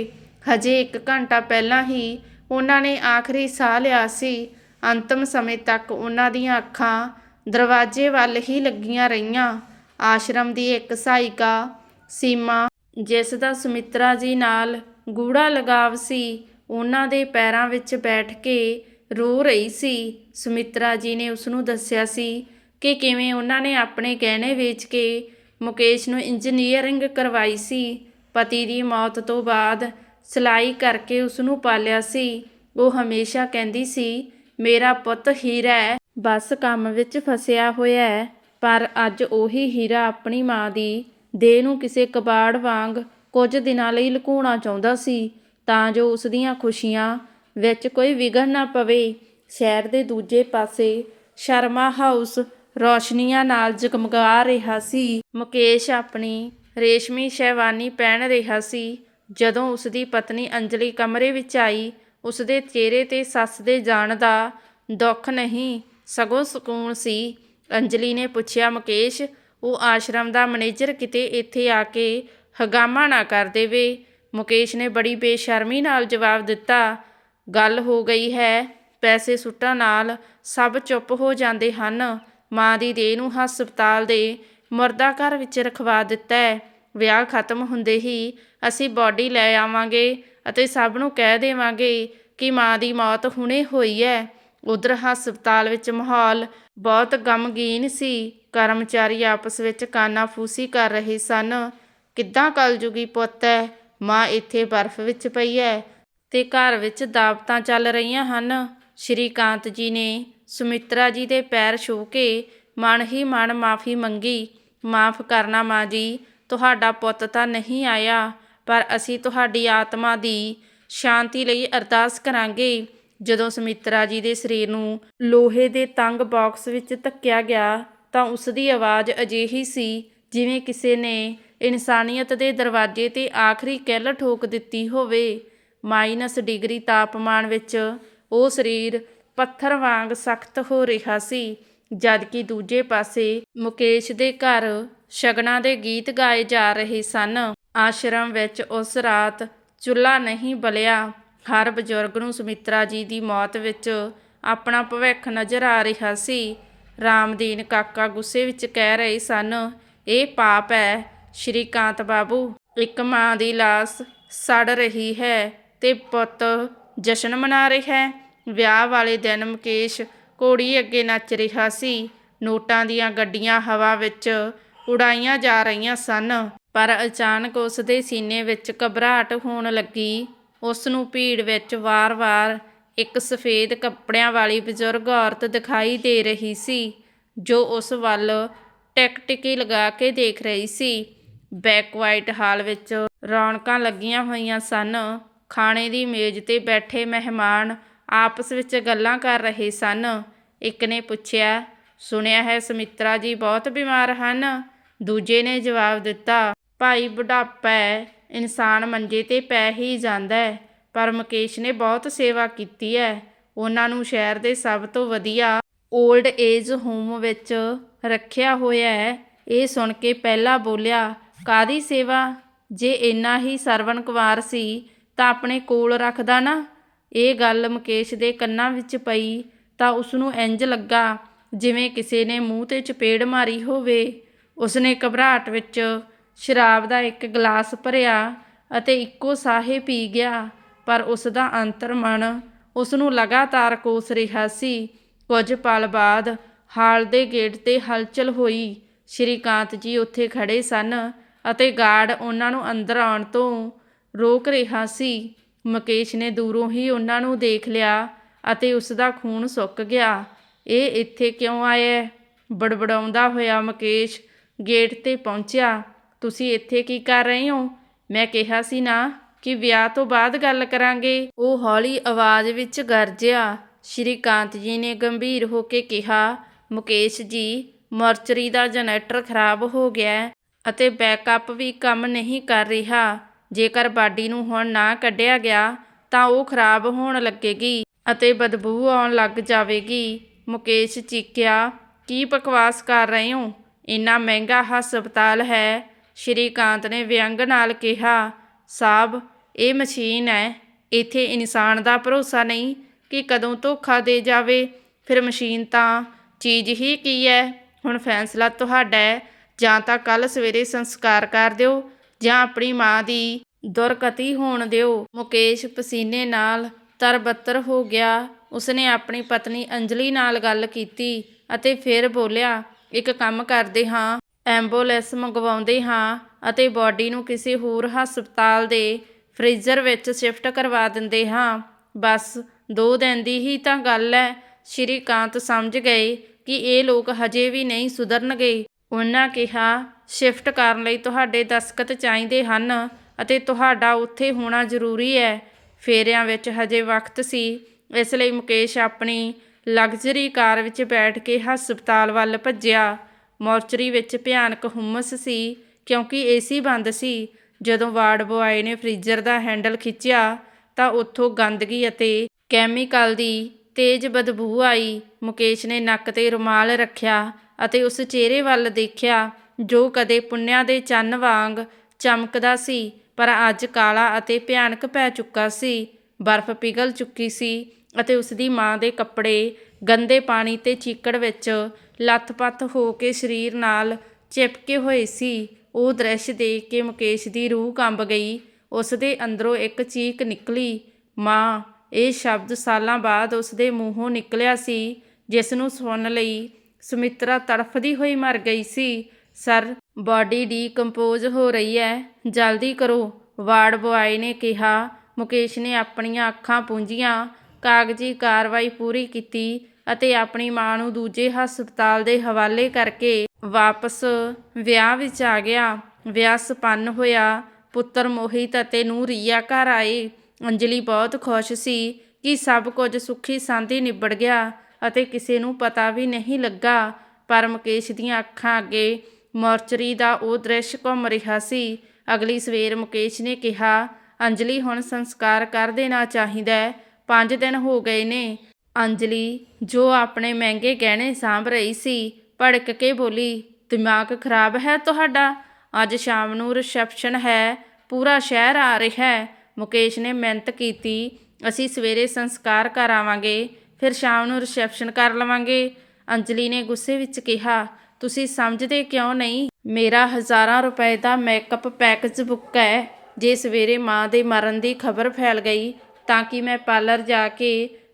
Speaker 1: ਹਜੇ ਇੱਕ ਘੰਟਾ ਪਹਿਲਾਂ ਹੀ ਉਹਨਾਂ ਨੇ ਆਖਰੀ ਸਾਹ ਲਿਆ ਸੀ। ਅੰਤਮ ਸਮੇਂ ਤੱਕ ਉਹਨਾਂ ਦੀਆਂ ਅੱਖਾਂ ਦਰਵਾਜ਼ੇ ਵੱਲ ਹੀ ਲੱਗੀਆਂ ਰਹੀਆਂ। ਆਸ਼ਰਮ ਦੀ ਇੱਕ ਸਹਾਇਕਾ ਸੀਮਾ, ਜਿਸ ਦਾ ਸੁਮਿਤਰਾ ਜੀ ਨਾਲ ਗੂੜਾ ਲਗਾਵ ਸੀ ਉਹਨਾਂ ਦੇ ਪੈਰਾਂ ਵਿੱਚ ਬੈਠ ਕੇ ਰੋ ਰਹੀ ਸੀ। ਸੁਮਿਤਰਾ ਜੀ ਨੇ ਉਸ ਨੂੰ ਦੱਸਿਆ ਸੀ ਕਿ ਕਿਵੇਂ ਉਹਨਾਂ ਨੇ ਆਪਣੇ ਗਹਿਣੇ ਵੇਚ ਕੇ ਮੁਕੇਸ਼ ਨੂੰ ਇੰਜੀਨੀਅਰਿੰਗ ਕਰਵਾਈ ਸੀ। ਪਤੀ ਦੀ ਮੌਤ ਤੋਂ ਬਾਅਦ ਸਿਲਾਈ ਕਰਕੇ ਉਸ ਨੂੰ ਪਾਲਿਆ ਸੀ। ਉਹ ਹਮੇਸ਼ਾ ਕਹਿੰਦੀ ਸੀ, ਮੇਰਾ ਪੁੱਤ ਹੀਰਾ ਹੈ, ਬਸ ਕੰਮ ਵਿੱਚ ਫਸਿਆ ਹੋਇਆ ਹੈ, ਪਰ ਅੱਜ ਉਹੀ ਹੀਰਾ ਆਪਣੀ ਮਾਂ ਦੀ ਦੇਹ ਨੂੰ ਕਿਸੇ ਕਬਾੜ ਵਾਂਗ ਕੁਝ ਦਿਨਾਂ ਲਈ ਲੁਕਾਉਣਾ ਚਾਹੁੰਦਾ ਸੀ। ਤਾਂ ਜੋ ਉਸ ਦੀਆਂ ਖੁਸ਼ੀਆਂ ਵਿੱਚ ਕੋਈ ਵਿਘਨ ਨਾ ਪਵੇ। ਸ਼ਹਿਰ ਦੇ ਦੂਜੇ ਪਾਸੇ ਸ਼ਰਮਾ ਹਾਊਸ ਰੌਸ਼ਨੀਆਂ ਨਾਲ ਜਗਮਗਾ ਰਿਹਾ ਸੀ। ਮੁਕੇਸ਼ ਆਪਣੀ ਰੇਸ਼ਮੀ ਸ਼ੈਵਾਨੀ ਪਹਿਨ ਰਿਹਾ ਸੀ। ਜਦੋਂ ਉਸ ਦੀ ਪਤਨੀ ਅੰਜਲੀ ਕਮਰੇ ਵਿੱਚ ਆਈ, ਉਸ ਦੇ ਚਿਹਰੇ ਤੇ ਸੱਸ ਦੇ ਜਾਣ ਦਾ ਦੁੱਖ ਨਹੀਂ, ਸਗੋਂ ਸਕੂਨ ਸੀ। ਅੰਜਲੀ ਨੇ ਪੁੱਛਿਆ, ਮੁਕੇਸ਼, ਉਹ ਆਸ਼ਰਮ ਦਾ ਮੈਨੇਜਰ ਕਿਤੇ ਇੱਥੇ ਆ ਕੇ ਹਗਾਮਾ ਨਾ ਕਰ ਦੇਵੇ? ਮੁਕੇਸ਼ ਨੇ ਬੜੀ ਬੇਸ਼ਰਮੀ ਨਾਲ ਜਵਾਬ ਦਿੱਤਾ, ਗੱਲ ਹੋ ਗਈ ਹੈ, ਪੈਸੇ ਸੁੱਟਣ ਨਾਲ ਸਭ ਚੁੱਪ ਹੋ ਜਾਂਦੇ ਹਨ, ਮਾਂ ਦੀ ਦੇਹ ਨੂੰ ਹਸਪਤਾਲ ਦੇ ਮੁਰਦਾ ਘਰ ਵਿੱਚ ਰਖਵਾ ਦਿੱਤਾ ਹੈ, ਵਿਆਹ ਖਤਮ ਹੁੰਦੇ ਹੀ ਅਸੀਂ ਬਾਡੀ ਲੈ ਆਵਾਂਗੇ ਅਤੇ ਸਭ ਨੂੰ ਕਹਿ ਦੇਵਾਂਗੇ ਕਿ ਮਾਂ ਦੀ ਮੌਤ ਹੁਣੇ ਹੋਈ ਹੈ। ਉਧਰ ਹਸਪਤਾਲ ਵਿੱਚ ਮਾਹੌਲ ਬਹੁਤ ਗਮਗੀਨ ਸੀ, ਕਰਮਚਾਰੀ ਆਪਸ ਵਿੱਚ ਕਾਨਾਫੂਸੀ ਕਰ ਰਹੇ ਸਨ, ਕਿੱਦਾਂ ਕਲਯੁਗੀ ਪੁੱਤ ਹੈ ਮਾਂ ਇੱਥੇ ਬਰਫ਼ ਵਿੱਚ ਪਈ ਹੈ ਤੇ ਘਰ ਵਿੱਚ ਦਾਵਤਾਂ ਚੱਲ ਰਹੀਆਂ ਹਨ। ਸ਼੍ਰੀਕਾਂਤ ਜੀ ਨੇ ਸੁਮਿਤਰਾ ਜੀ ਦੇ ਪੈਰ ਛੂਹ ਕੇ ਮਨ ਹੀ ਮਨ ਮਾਫੀ ਮੰਗੀ। ਮਾਫ ਕਰਨਾ ਮਾਂ ਜੀ, ਤੁਹਾਡਾ ਪੁੱਤ ਤਾਂ ਨਹੀਂ ਆਇਆ, ਪਰ ਅਸੀਂ ਤੁਹਾਡੀ ਆਤਮਾ ਦੀ ਸ਼ਾਂਤੀ ਲਈ ਅਰਦਾਸ ਕਰਾਂਗੇ। ਜਦੋਂ ਸੁਮਿਤਰਾ ਜੀ ਦੇ ਸਰੀਰ ਨੂੰ ਲੋਹੇ ਦੇ ਤੰਗ ਬਾਕਸ ਵਿੱਚ ਧੱਕਿਆ ਗਿਆ ਤਾਂ ਉਸ ਦੀ ਆਵਾਜ਼ ਅਜਿਹੀ ਸੀ ਜਿਵੇਂ ਕਿਸੇ ਨੇ ਇਨਸਾਨੀਅਤ ਦੇ ਦਰਵਾਜ਼ੇ ਤੇ ਆਖਰੀ ਕਿੱਲ ਠੋਕ ਦਿੱਤੀ ਹੋਵੇ। ਮਾਈਨਸ ਡਿਗਰੀ ਤਾਪਮਾਨ ਵਿੱਚ ਉਹ ਸਰੀਰ ਪੱਥਰ ਵਾਂਗ ਸਖਤ ਹੋ ਰਿਹਾ ਸੀ, ਜਦਕਿ ਦੂਜੇ ਪਾਸੇ ਮੁਕੇਸ਼ ਦੇ ਘਰ ਸ਼ਗਨਾਂ ਦੇ ਗੀਤ ਗਾਏ ਜਾ ਰਹੇ ਸਨ। ਆਸ਼ਰਮ ਵਿੱਚ ਉਸ ਰਾਤ ਚੁੱਲ੍ਹਾ ਨਹੀਂ ਬਲਿਆ। ਹਰ ਬਜ਼ੁਰਗ ਨੂੰ ਸੁਮਿਤਰਾ ਜੀ ਦੀ ਮੌਤ ਵਿੱਚ ਆਪਣਾ ਭਵਿੱਖ ਨਜ਼ਰ ਆ ਰਿਹਾ ਸੀ। ਰਾਮਦੀਨ ਕਾਕਾ ਗੁੱਸੇ ਵਿੱਚ ਕਹਿ ਰਹੇ ਸਨ, ਇਹ ਪਾਪ ਹੈ ਸ਼੍ਰੀਕਾਂਤ ਬਾਬੂ, ਇੱਕ ਮਾਂ ਦੀ ਲਾਸ਼ ਸੜ ਰਹੀ ਹੈ ਤੇ ਪੁੱਤ ਜਸ਼ਨ ਮਨਾ ਰਿਹਾ ਹੈ। ਵਿਆਹ ਵਾਲੇ ਦਿਨ ਮੁਕੇਸ਼ ਘੋੜੀ ਅੱਗੇ ਨੱਚ ਰਿਹਾ ਸੀ। ਨੋਟਾਂ ਦੀਆਂ ਗੱਡੀਆਂ ਹਵਾ ਵਿੱਚ ਉਡਾਈਆਂ ਜਾ ਰਹੀਆਂ ਸਨ, ਪਰ ਅਚਾਨਕ ਉਸ ਦੇ ਸੀਨੇ ਵਿੱਚ ਘਬਰਾਹਟ ਹੋਣ ਲੱਗੀ। ਉਸ ਨੂੰ ਭੀੜ ਵਿੱਚ ਵਾਰ-ਵਾਰ ਇੱਕ ਸਫੇਦ ਕੱਪੜਿਆਂ ਵਾਲੀ ਬਜ਼ੁਰਗ ਔਰਤ ਦਿਖਾਈ ਦੇ ਰਹੀ ਸੀ, ਜੋ ਉਸ ਵੱਲ ਟਿਕ-ਟਿਕੀ ਲਗਾ ਕੇ ਦੇਖ ਰਹੀ ਸੀ। ਬੈਕਵਾਈਟ ਹਾਲ ਵਿੱਚ ਰੌਣਕਾਂ ਲੱਗੀਆਂ ਹੋਈਆਂ ਸਨ। ਖਾਣੇ ਦੀ ਮੇਜ਼ ਤੇ ਬੈਠੇ ਮਹਿਮਾਨ ਆਪਸ ਵਿੱਚ ਗੱਲਾਂ ਕਰ ਰਹੇ ਸਨ। ਇੱਕ ਨੇ ਪੁੱਛਿਆ, ਸੁਣਿਆ ਹੈ ਸੁਮਿਤਰਾ ਜੀ, ਬਹੁਤ ਬਿਮਾਰ ਹਨ? ਦੂਜੇ ਨੇ ਜਵਾਬ ਦਿੱਤਾ, ਭਾਈ, ਬੁਢਾਪਾ ਹੈ, ਇਨਸਾਨ ਮੰਜੇ ਤੇ ਪੈ ਹੀ ਜਾਂਦਾ ਹੈ, ਪਰ ਮੁਕੇਸ਼ ਨੇ ਬਹੁਤ ਸੇਵਾ ਕੀਤੀ ਹੈ। ਉਹਨਾਂ ਨੂੰ ਸ਼ਹਿਰ ਦੇ ਸਭ ਤੋਂ ਵਧੀਆ 올ਡ ਏਜ ਹੋਮ ਵਿੱਚ ਰੱਖਿਆ ਹੋਇਆ ਹੈ। ਇਹ ਸੁਣ ਕੇ ਪਹਿਲਾ ਬੋਲਿਆ ਕਾਦੀ ਸੇਵਾ? ਜੇ ਇੰਨਾ ਹੀ ਸਰਵਣ ਕੁਮਾਰ ਸੀ, ਤਾਂ ਆਪਣੇ ਕੋਲ ਰੱਖਦਾ ਨਾ। ਇਹ ਗੱਲ ਮੁਕੇਸ਼ ਦੇ ਕੰਨਾਂ ਵਿੱਚ ਪਈ, ਤਾਂ ਉਸ ਨੂੰ ਇੰਜ ਲੱਗਾ ਜਿਵੇਂ ਕਿਸੇ ਨੇ ਮੂੰਹ ਤੇ ਚਪੇੜ ਮਾਰੀ ਹੋਵੇ। ਉਸਨੇ ਘਬਰਾਹਟ ਵਿੱਚ ਸ਼ਰਾਬ ਦਾ ਇੱਕ ਗਲਾਸ ਭਰਿਆ ਅਤੇ ਇੱਕੋ ਸਾਹੇ ਪੀ ਗਿਆ, ਪਰ ਉਸ ਦਾ ਅੰਤਰਮਨ ਉਸ ਨੂੰ ਲਗਾਤਾਰ ਕੋਸ ਰਿਹਾ ਸੀ। ਕੁਝ ਪਲ ਬਾਅਦ ਹਾਲ ਦੇ ਗੇਟ ਤੇ ਹਲਚਲ ਹੋਈ। ਸ਼੍ਰੀਕਾਂਤ ਜੀ ਉੱਥੇ ਖੜੇ ਸਨ। ਅਤੇ ਗਾਰਡ ਉਹਨਾਂ ਨੂੰ ਅੰਦਰ ਆਉਣ ਤੋਂ ਰੋਕ ਰਿਹਾ ਸੀ। ਮੁਕੇਸ਼ ਨੇ ਦੂਰੋਂ ਹੀ ਉਹਨਾਂ ਨੂੰ ਦੇਖ ਲਿਆ ਅਤੇ ਉਸ ਦਾ ਖੂਨ ਸੁੱਕ ਗਿਆ। ਇਹ ਇੱਥੇ ਕਿਉਂ ਆਇਆ ਬੜਬੜਾਉਂਦਾ ਹੋਇਆ ਮੁਕੇਸ਼ ਗੇਟ ਤੇ ਪਹੁੰਚਿਆ। ਤੁਸੀਂ ਇੱਥੇ ਕੀ ਕਰ ਰਹੇ ਹੋ? ਮੈਂ ਕਿਹਾ ਸੀ ਨਾ ਕਿ ਵਿਆਹ ਤੋਂ ਬਾਅਦ ਗੱਲ ਕਰਾਂਗੇ। ਉਹ ਹੌਲੀ ਆਵਾਜ਼ ਵਿੱਚ ਗਰਜਿਆ। ਸ਼੍ਰੀਕਾਂਤ ਜੀ ਨੇ ਗੰਭੀਰ ਹੋ ਕੇ ਕਿਹਾ, ਮੁਕੇਸ਼ ਜੀ, ਮੋਰਚਰੀ ਦਾ ਜਨਰੇਟਰ ਖਰਾਬ ਹੋ ਗਿਆ ਅਤੇ ਬੈਕਅੱਪ ਵੀ ਕੰਮ ਨਹੀਂ ਕਰ ਰਿਹਾ। ਜੇਕਰ ਬਾਡੀ ਨੂੰ ਹੁਣ ਨਾ ਕੱਢਿਆ ਗਿਆ, ਤਾਂ ਉਹ ਖਰਾਬ ਹੋਣ ਲੱਗੇਗੀ ਅਤੇ ਬਦਬੂ ਆਉਣ ਲੱਗ ਜਾਵੇਗੀ। ਮੁਕੇਸ਼ ਚੀਕਿਆ, ਕੀ ਬਕਵਾਸ ਕਰ ਰਹੇ ਹੋ? ਇੰਨਾ ਮਹਿੰਗਾ ਹਸਪਤਾਲ ਹੈ। ਸ਼੍ਰੀਕਾਂਤ ਨੇ ਵਿਅੰਗ ਨਾਲ ਕਿਹਾ ਸਾਹਿਬ ਇਹ ਮਸ਼ੀਨ ਹੈ। ਇੱਥੇ ਇਨਸਾਨ ਦਾ ਭਰੋਸਾ ਨਹੀਂ ਕਿ ਕਦੋਂ ਧੋਖਾ ਦੇ ਜਾਵੇ। ਫਿਰ ਮਸ਼ੀਨ ਤਾਂ ਚੀਜ਼ ਹੀ ਕੀ ਹੈ? ਹੁਣ ਫੈਸਲਾ ਤੁਹਾਡਾ ਹੈ। ਜਾਂ ਤਾਂ ਕੱਲ ਸਵੇਰੇ ਸੰਸਕਾਰ ਕਰ ਦਿਓ ਜਾਂ ਆਪਣੀ ਮਾਂ ਦੀ ਦੁਰਗਤੀ ਹੋਣ ਦਿਓ। ਮੁਕੇਸ਼ ਪਸੀਨੇ ਨਾਲ ਤਰਬੱਤਰ ਹੋ ਗਿਆ। ਉਸਨੇ ਆਪਣੀ ਪਤਨੀ ਅੰਜਲੀ ਨਾਲ ਗੱਲ ਕੀਤੀ ਅਤੇ ਫਿਰ ਬੋਲਿਆ, ਇੱਕ ਕੰਮ ਕਰਦੇ ਹਾਂ, ਐਂਬੂਲੈਂਸ ਮੰਗਵਾਉਂਦੇ ਹਾਂ ਅਤੇ ਬਾਡੀ ਨੂੰ ਕਿਸੇ ਹੋਰ ਹਸਪਤਾਲ ਦੇ ਫ੍ਰੀਜ਼ਰ ਵਿੱਚ ਸ਼ਿਫਟ ਕਰਵਾ ਦਿੰਦੇ ਹਾਂ। ਬਸ, ਦੋ ਦਿਨ ਦੀ ਹੀ ਤਾਂ ਗੱਲ ਹੈ। ਸ਼੍ਰੀਕਾਂਤ ਸਮਝ ਗਏ ਕਿ ਇਹ ਲੋਕ ਹਜੇ ਵੀ ਨਹੀਂ ਸੁਧਰਨਗੇ। ਉਹਨਾਂ ਕਿਹਾ, ਸ਼ਿਫਟ ਕਰਨ ਲਈ ਤੁਹਾਡੇ ਦਸਤਖਤ ਚਾਹੀਦੇ ਹਨ ਅਤੇ ਤੁਹਾਡਾ ਉੱਥੇ ਹੋਣਾ ਜ਼ਰੂਰੀ ਹੈ। ਫੇਰਿਆਂ ਵਿੱਚ ਹਜੇ ਵਕਤ ਸੀ। ਇਸ ਲਈ ਮੁਕੇਸ਼ ਆਪਣੀ ਲਗਜ਼ਰੀ ਕਾਰ ਵਿੱਚ ਬੈਠ ਕੇ ਹਸਪਤਾਲ ਵੱਲ ਭੱਜਿਆ। ਮੋਰਚਰੀ ਵਿੱਚ ਭਿਆਨਕ ਹੁਮਸ ਸੀ, ਕਿਉਂਕਿ ਏਸੀ ਬੰਦ ਸੀ। ਜਦੋਂ ਵਾਰਡ ਬੁਆਏ ਨੇ ਫ੍ਰੀਜ਼ਰ ਦਾ ਹੈਂਡਲ ਖਿੱਚਿਆ, ਤਾਂ ਉੱਥੋਂ ਗੰਦਗੀ ਅਤੇ ਕੈਮੀਕਲ ਦੀ ਤੇਜ਼ ਬਦਬੂ ਆਈ। ਮੁਕੇਸ਼ ਨੇ ਨੱਕ ਤੇ ਰੁਮਾਲ ਰੱਖਿਆ ਅਤੇ ਉਸ ਚਿਹਰੇ ਵੱਲ ਦੇਖਿਆ, ਜੋ ਕਦੇ ਪੁੰਨਿਆ ਦੇ ਚੰਨ ਵਾਂਗ ਚਮਕਦਾ ਸੀ, ਪਰ ਅੱਜ ਕਾਲਾ ਅਤੇ ਭਿਆਨਕ ਪੈ ਚੁੱਕਾ ਸੀ। ਬਰਫ਼ ਪਿਘਲ ਚੁੱਕੀ ਸੀ ਅਤੇ ਉਸ ਦੀ ਮਾਂ ਦੇ ਕੱਪੜੇ ਗੰਦੇ ਪਾਣੀ ਤੇ ਚੀਕੜ ਵਿੱਚ ਲੱਥਪੱਥ ਹੋ ਕੇ ਸਰੀਰ ਨਾਲ ਚਿਪਕੇ ਹੋਏ ਸੀ। ਉਹ ਦ੍ਰਿਸ਼ ਦੇਖ ਕੇ ਮੁਕੇਸ਼ ਦੀ ਰੂਹ ਕੰਬ ਗਈ। ਉਸ ਦੇ ਅੰਦਰੋਂ ਇੱਕ ਚੀਕ ਨਿਕਲੀ, ਮਾਂ ਇਹ ਸ਼ਬਦ ਸਾਲਾਂ ਬਾਅਦ ਉਸ ਦੇ ਮੂੰਹੋਂ ਨਿਕਲਿਆ ਸੀ ਜਿਸ ਨੂੰ ਸੁਣਨ ਲਈ ਸੁਮਿਤਰਾ ਤੜਫਦੀ ਹੋਈ ਮਰ ਗਈ ਸੀ। ਸਰ ਬਾਡੀ ਡੀਕੰਪੋਜ਼ ਹੋ ਰਹੀ ਹੈ। ਜਲਦੀ ਕਰੋ, ਵਾਰਡ ਬੁਆਏ ਨੇ ਕਿਹਾ। ਮੁਕੇਸ਼ ਨੇ ਆਪਣੀਆਂ ਅੱਖਾਂ ਪੂੰਝੀਆਂ ਕਾਗਜ਼ੀ ਕਾਰਵਾਈ ਪੂਰੀ ਕੀਤੀ ਅਤੇ ਆਪਣੀ ਮਾਂ ਨੂੰ ਦੂਜੇ ਹਸਪਤਾਲ ਦੇ ਹਵਾਲੇ ਕਰਕੇ ਵਾਪਸ ਵਿਆਹ ਵਿੱਚ ਆ ਗਿਆ। ਵਿਆਹ ਸੰਪੰਨ ਹੋਇਆ, ਪੁੱਤਰ ਮੋਹਿਤ ਅਤੇ ਨੂੰਹ ਰੀਆ ਘਰ ਆਏ। ਅੰਜਲੀ ਬਹੁਤ ਖੁਸ਼ ਸੀ ਕਿ ਸਭ ਕੁਝ ਸੁੱਖੀ ਸਾਂਦੀ ਨਿਬੜ ਗਿਆ ਅਤੇ ਕਿਸੇ ਨੂੰ ਪਤਾ ਵੀ ਨਹੀਂ ਲੱਗਾ। ਪਰ ਮੁਕੇਸ਼ ਦੀਆਂ ਅੱਖਾਂ ਅੱਗੇ ਮੋਰਚਰੀ ਦਾ ਉਹ ਦ੍ਰਿਸ਼ ਘੁੰਮ ਰਿਹਾ ਸੀ। ਅਗਲੀ ਸਵੇਰ ਮੁਕੇਸ਼ ਨੇ ਕਿਹਾ, ਅੰਜਲੀ, ਹੁਣ ਸੰਸਕਾਰ ਕਰ ਦੇਣਾ ਚਾਹੀਦਾ ਹੈ। ਪੰਜ ਦਿਨ ਹੋ ਗਏ ਨੇ। ਅੰਜਲੀ, ਜੋ ਆਪਣੇ ਮਹਿੰਗੇ ਗਹਿਣੇ ਸਾਂਭ ਰਹੀ ਸੀ, ਭੜਕ ਕੇ ਬੋਲੀ, ਦਿਮਾਗ ਖਰਾਬ ਹੈ ਤੁਹਾਡਾ? ਅੱਜ ਸ਼ਾਮ ਨੂੰ ਰਿਸੈਪਸ਼ਨ ਹੈ। ਪੂਰਾ ਸ਼ਹਿਰ ਆ ਰਿਹਾ ਹੈ। ਮੁਕੇਸ਼ ਨੇ ਮਿਹਨਤ ਕੀਤੀ। ਅਸੀਂ ਸਵੇਰੇ ਸੰਸਕਾਰ ਕਰ ਆਵਾਂਗੇ, ਫਿਰ ਸ਼ਾਮ ਨੂੰ ਰਿਸੈਪਸ਼ਨ ਕਰ ਲਵਾਂਗੇ। ਅੰਜਲੀ ਨੇ ਗੁੱਸੇ ਵਿੱਚ ਕਿਹਾ, ਤੁਸੀਂ ਸਮਝਦੇ ਕਿਉਂ ਨਹੀਂ? ਮੇਰਾ ਹਜ਼ਾਰਾਂ ਰੁਪਏ ਦਾ ਮੇਕਅਪ ਪੈਕੇਜ ਬੁੱਕ ਹੈ। ਜੇ ਸਵੇਰੇ ਮਾਂ ਦੇ ਮਰਨ ਦੀ ਖਬਰ ਫੈਲ ਗਈ, ਤਾਂ ਕਿ ਮੈਂ ਪਾਰਲਰ ਜਾ ਕੇ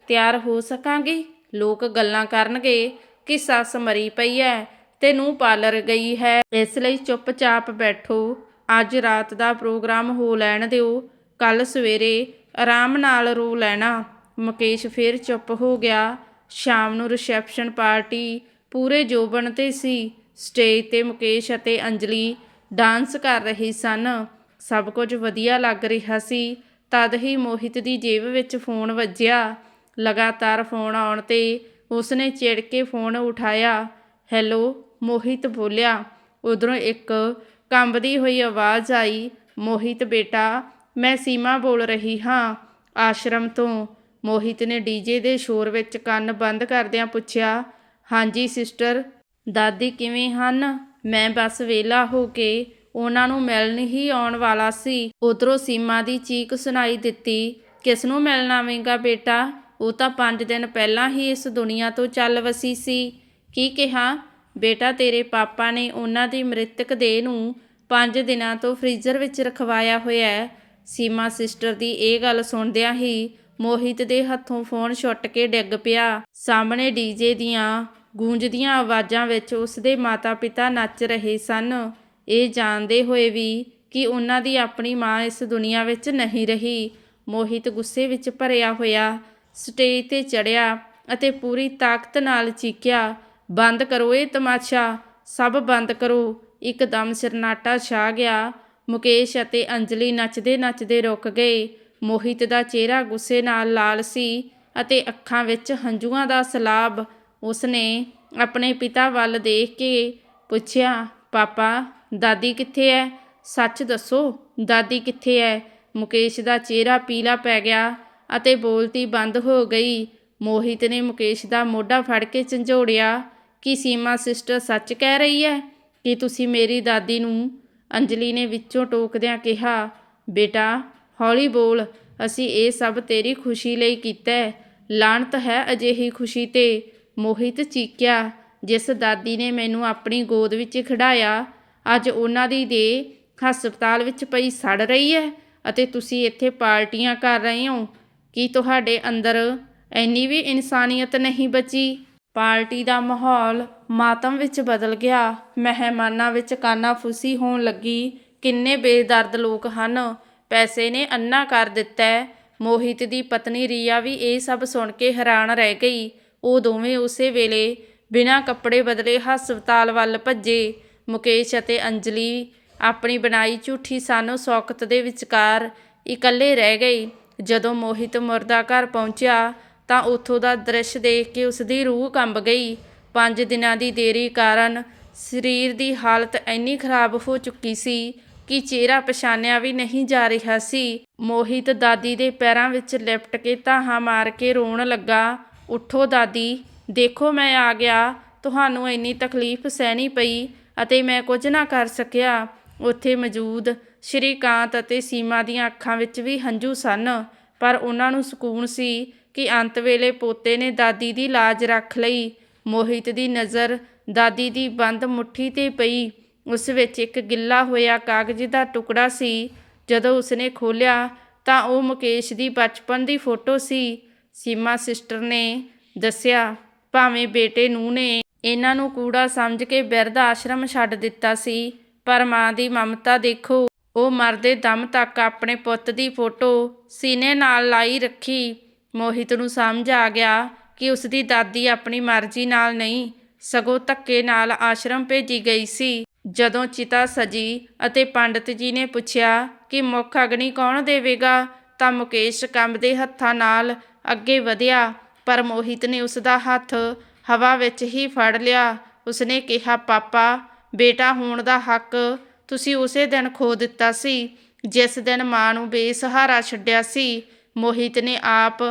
Speaker 1: ਤਿਆਰ ਹੋ ਸਕਾਂਗੀ? ਲੋਕ ਗੱਲਾਂ ਕਰਨਗੇ, ਕਿ ਸੱਸ ਮਰੀ ਪਈ ਹੈ ਤੇ ਨੂੰ ਪਾਰਲਰ ਗਈ ਹੈ। ਇਸ ਲਈ ਚੁੱਪਚਾਪ ਬੈਠੋ। ਅੱਜ ਰਾਤ ਦਾ ਪ੍ਰੋਗਰਾਮ ਹੋ ਲੈਣ ਦਿਓ। ਕੱਲ ਸਵੇਰੇ ਆਰਾਮ ਨਾਲ ਰੂ ਲੈਣਾ। ਮੁਕੇਸ਼ ਫਿਰ ਚੁੱਪ ਹੋ ਗਿਆ। ਸ਼ਾਮ ਨੂੰ ਰਿਸੈਪਸ਼ਨ ਪਾਰਟੀ ਪੂਰੇ ਜੋਬਨ ਤੇ ਸੀ। ਸਟੇਜ ਤੇ ਮੁਕੇਸ਼ ਅਤੇ ਅੰਜਲੀ ਡਾਂਸ ਕਰ ਰਹੇ ਸਨ। ਸਭ ਕੁਝ ਵਧੀਆ ਲੱਗ ਰਿਹਾ ਸੀ। ਤਦ ਹੀ ਮੋਹਿਤ ਦੀ ਜੇਬ ਵਿੱਚ ਫੋਨ ਵੱਜਿਆ। ਲਗਾਤਾਰ ਫੋਨ ਆਉਣ ਤੇ ਉਸਨੇ ਚਿੜ ਕੇ ਫੋਨ ਉਠਾਇਆ। ਹੈਲੋ, ਮੋਹਿਤ ਬੋਲਿਆ। ਉਧਰੋਂ ਇੱਕ ਕੰਬਦੀ ਹੋਈ ਆਵਾਜ਼ ਆਈ। ਮੋਹਿਤ ਬੇਟਾ ਮੈਂ ਸੀਮਾ ਬੋਲ ਰਹੀ ਹਾਂ। ਆਸ਼ਰਮ ਤੋਂ ਮੋਹਿਤ ਨੇ ਡੀਜੇ ਦੇ ਸ਼ੋਰ ਵਿੱਚ ਕੰਨ ਬੰਦ ਕਰਦਿਆਂ ਪੁੱਛਿਆ, ਹਾਂਜੀ, ਸਿਸਟਰ, ਦਾਦੀ ਕਿਵੇਂ ਹਨ? ਮੈਂ ਬਸ ਵੇਲਾ ਹੋ ਕੇ ਉਹਨਾਂ ਨੂੰ ਮਿਲਣ ਹੀ ਆਉਣ ਵਾਲਾ ਸੀ। ਉਧਰੋਂ ਸੀਮਾ ਦੀ ਚੀਕ ਸੁਣਾਈ ਦਿੱਤੀ, ਕਿਸ ਨੂੰ ਮਿਲਣ ਆਵੇਂਗਾ ਬੇਟਾ? ਉਹ ਤਾਂ 5 ਦਿਨ ਪਹਿਲਾਂ ਹੀ ਇਸ ਦੁਨੀਆ ਤੋਂ ਚੱਲ ਵਸੀ ਸੀ। ਕੀ ਕਿਹਾ? ਬੇਟਾ, ਤੇਰੇ ਪਾਪਾ ਨੇ ਉਹਨਾਂ ਦੀ ਮ੍ਰਿਤਕ ਦੇਹ ਨੂੰ 5 ਦਿਨਾਂ ਤੋਂ ਫ੍ਰੀਜ਼ਰ ਵਿੱਚ ਰਖਵਾਇਆ ਹੋਇਆ ਹੈ। ਸੀਮਾ ਸਿਸਟਰ ਦੀ ਇਹ ਗੱਲ ਸੁਣਦਿਆਂ ਹੀ ਮੋਹਿਤ ਦੇ ਹੱਥੋਂ ਫੋਨ ਛੁੱਟ ਕੇ ਡਿੱਗ ਪਿਆ। ਸਾਹਮਣੇ ਡੀਜੇ ਦੀਆਂ ਗੂੰਜਦੀਆਂ ਆਵਾਜ਼ਾਂ ਵਿੱਚ ਉਸਦੇ ਮਾਤਾ-ਪਿਤਾ ਨੱਚ ਰਹੇ ਸਨ। ਇਹ ਜਾਣਦੇ ਹੋਏ ਵੀ ਕਿ ਉਹਨਾਂ ਦੀ ਆਪਣੀ ਮਾਂ ਇਸ ਦੁਨੀਆ ਵਿੱਚ ਨਹੀਂ ਰਹੀ। ਮੋਹਿਤ ਗੁੱਸੇ ਵਿੱਚ ਭਰਿਆ ਹੋਇਆ, ਸਟੇਜ ਤੇ ਚੜਿਆ ਅਤੇ ਪੂਰੀ ਤਾਕਤ ਨਾਲ ਚੀਕਿਆ, ਬੰਦ ਕਰੋ ਇਹ ਤਮਾਸ਼ਾ, ਸਭ ਬੰਦ ਕਰੋ। ਇੱਕਦਮ ਸਿਰਨਾਟਾ ਛਾ ਗਿਆ। ਮੁਕੇਸ਼ ਅਤੇ ਅੰਜਲੀ ਨੱਚਦੇ ਨੱਚਦੇ ਰੁਕ ਗਏ। ਮੋਹਿਤ ਦਾ ਚਿਹਰਾ ਗੁੱਸੇ ਨਾਲ ਲਾਲ ਸੀ ਅਤੇ ਅੱਖਾਂ ਵਿੱਚ ਹੰਝੂਆਂ ਦਾ ਸਲਾਬ। ਉਸਨੇ ਆਪਣੇ ਪਿਤਾ ਵੱਲ ਦੇਖ ਕੇ ਪੁੱਛਿਆ, ਪਾਪਾ, ਦਾਦੀ ਕਿੱਥੇ ਹੈ ਸੱਚ ਦੱਸੋ, ਦਾਦੀ ਕਿੱਥੇ ਹੈ ਮੁਕੇਸ਼ ਦਾ ਚਿਹਰਾ ਪੀਲਾ ਪੈ ਗਿਆ ਅਤੇ ਬੋਲਤੀ ਬੰਦ ਹੋ ਗਈ। ਮੋਹਿਤ ਨੇ ਮੁਕੇਸ਼ ਦਾ ਮੋਢਾ ਫੜ ਕੇ ਝੰਜੋੜਿਆ, ਕਿ ਸੀਮਾ ਸਿਸਟਰ ਸੱਚ ਕਹਿ ਰਹੀ ਹੈ ਕਿ ਤੁਸੀਂ ਮੇਰੀ ਦਾਦੀ ਨੂੰ ਅੰਜਲੀ ਨੇ ਵਿੱਚੋਂ ਟੋਕਦਿਆਂ ਕਿਹਾ, ਬੇਟਾ, ਹੌਲੀ ਬੋਲ, ਅਸੀਂ ਇਹ ਸਭ ਤੇਰੀ ਖੁਸ਼ੀ ਲਈ ਕੀਤਾ ਹੈ। ਲਾਣਤ ਹੈ ਅਜਿਹੀ ਖੁਸ਼ੀ ਤੇ। ਮੋਹਿਤ ਚੀਕਿਆ, ਜਿਸ ਦਾਦੀ ਨੇ ਮੈਨੂੰ ਆਪਣੀ ਗੋਦ ਵਿੱਚ ਖਿਡਾਇਆ, ਅੱਜ ਉਹਨਾਂ ਦੀ ਦੇ ਹਸਪਤਾਲ ਵਿੱਚ ਪਈ ਸੜ ਰਹੀ ਹੈ ਅਤੇ ਤੁਸੀਂ ਇੱਥੇ ਪਾਰਟੀਆਂ ਕਰ ਰਹੇ ਹੋ। ਕੀ ਤੁਹਾਡੇ ਅੰਦਰ ਇੰਨੀ ਵੀ ਇਨਸਾਨੀਅਤ ਨਹੀਂ ਬਚੀ? ਪਾਰਟੀ ਦਾ ਮਾਹੌਲ ਮਾਤਮ ਵਿੱਚ ਬਦਲ ਗਿਆ। ਮਹਿਮਾਨਾਂ ਵਿੱਚ ਕਾਨਾਫੂਸੀ ਹੋਣ ਲੱਗੀ। ਕਿੰਨੇ ਬੇਦਰਦ ਲੋਕ ਹਨ। ਪੈਸੇ ਨੇ ਅੰਨਾ ਕਰ ਦਿੱਤਾ। ਮੋਹਿਤ ਦੀ ਪਤਨੀ ਰੀਆ ਵੀ ਇਹ ਸਭ ਸੁਣ ਕੇ ਹੈਰਾਨ ਰਹਿ ਗਈ। ਉਹ ਦੋਵੇਂ ਉਸੇ ਵੇਲੇ ਬਿਨਾਂ ਕੱਪੜੇ ਬਦਲੇ ਹਸਪਤਾਲ ਵੱਲ ਭੱਜੇ। ਮੁਕੇਸ਼ ਅਤੇ ਅੰਜਲੀ ਆਪਣੀ ਬਣਾਈ ਝੂਠੀ ਸਾਨੂੰ ਸੌਕਤ ਦੇ ਵਿਚਕਾਰ ਇਕੱਲੇ ਰਹਿ ਗਏ। ਜਦੋਂ ਮੋਹਿਤ ਮੁਰਦਾ ਘਰ ਪਹੁੰਚਿਆ ਤਾਂ ਉੱਥੋਂ ਦਾ ਦ੍ਰਿਸ਼ ਦੇਖ ਕੇ ਉਸ ਦੀ ਰੂਹ ਕੰਬ ਗਈ। ਪੰਜ ਦਿਨਾਂ ਦੀ ਦੇਰੀ ਕਾਰਨ ਸਰੀਰ ਦੀ ਹਾਲਤ ਇੰਨੀ ਖਰਾਬ ਹੋ ਚੁੱਕੀ ਸੀ ਕਿ ਚਿਹਰਾ ਪਛਾਣਿਆ ਵੀ ਨਹੀਂ ਜਾ ਰਿਹਾ ਸੀ। ਮੋਹਿਤ ਦਾਦੀ ਦੇ ਪੈਰਾਂ ਵਿੱਚ ਲਿਪਟ ਕੇ ਧਾਹਾਂ ਮਾਰ ਕੇ ਰੋਣ ਲੱਗਾ। ਉੱਠੋ ਦਾਦੀ, ਦੇਖੋ ਮੈਂ ਆ ਗਿਆ। ਤੁਹਾਨੂੰ ਇੰਨੀ ਤਕਲੀਫ ਸਹਿਣੀ ਪਈ ਅਤੇ ਮੈਂ ਕੁਝ ਨਾ ਕਰ ਸਕਿਆ। ਉੱਥੇ ਮੌਜੂਦ ਸ਼੍ਰੀਕਾਂਤ ਅਤੇ ਸੀਮਾ ਦੀਆਂ ਅੱਖਾਂ ਵਿੱਚ ਵੀ ਹੰਝੂ ਸਨ, ਪਰ ਉਹਨਾਂ ਨੂੰ ਸਕੂਨ ਸੀ ਕਿ ਅੰਤ ਵੇਲੇ ਪੋਤੇ ਨੇ ਦਾਦੀ ਦੀ ਲਾਜ ਰੱਖ ਲਈ। ਮੋਹਿਤ ਦੀ ਨਜ਼ਰ ਦਾਦੀ ਦੀ ਬੰਦ ਮੁੱਠੀ ਤੇ ਪਈ। ਉਸ ਵਿੱਚ ਇੱਕ ਗਿੱਲਾ ਹੋਇਆ ਕਾਗਜ਼ ਦਾ ਟੁਕੜਾ ਸੀ। ਜਦੋਂ ਉਸਨੇ ਖੋਲ੍ਹਿਆ ਤਾਂ ਉਹ ਮੁਕੇਸ਼ ਦੀ ਬਚਪਨ ਦੀ ਫੋਟੋ ਸੀ। ਸੀਮਾ ਸਿਸਟਰ ਨੇ ਦੱਸਿਆ, ਭਾਵੇਂ ਬੇਟੇ ਨੂੰ ਨੇ, ਇਹਨਾਂ ਨੂੰ ਕੂੜਾ ਸਮਝ ਕੇ ਬਿਰਧ ਆਸ਼ਰਮ ਛੱਡ ਦਿੱਤਾ ਸੀ, ਪਰ ਮਾਂ ਦੀ ਮਮਤਾ ਦੇਖੋ। ਉਹ ਮਰਦੇ ਦਮ ਤੱਕ ਆਪਣੇ ਪੁੱਤ ਦੀ ਫੋਟੋ ਸੀਨੇ ਨਾਲ ਲਾਈ ਰੱਖੀ। ਮੋਹਿਤ ਨੂੰ ਸਮਝ ਆ ਗਿਆ ਕਿ ਉਸ ਦੀ ਦਾਦੀ ਆਪਣੀ ਮਰਜ਼ੀ ਨਾਲ ਨਹੀਂ, ਸਗੋਂ ਧੱਕੇ ਨਾਲ ਆਸ਼ਰਮ ਭੇਜੀ ਗਈ ਸੀ। ਜਦੋਂ ਚਿਤਾ ਸਜੀ ਅਤੇ ਪੰਡਤ ਜੀ ਨੇ ਪੁੱਛਿਆ ਕਿ ਮੁੱਖ ਅਗਨੀ ਕੌਣ ਦੇਵੇਗਾ, ਤਾਂ ਮੁਕੇਸ਼ ਕੰਬਦੇ ਹੱਥਾਂ ਨਾਲ ਅੱਗੇ ਵਧਿਆ, ਪਰ ਮੋਹਿਤ ਨੇ ਉਸ ਦਾ ਹੱਥ ਹਵਾ ਵਿੱਚ ਹੀ ਫੜ ਲਿਆ। ਉਸਨੇ ਕਿਹਾ, ਪਾਪਾ, ਬੇਟਾ ਹੋਣ ਦਾ ਹੱਕ ਤੁਸੀਂ ਉਸੇ ਦਿਨ ਖੋ ਦਿੱਤਾ ਸੀ, ਜਿਸ ਦਿਨ ਮਾਂ ਨੂੰ ਬੇਸਹਾਰਾ ਛੱਡਿਆ ਸੀ। ਮੋਹਿਤ ਨੇ ਆਪ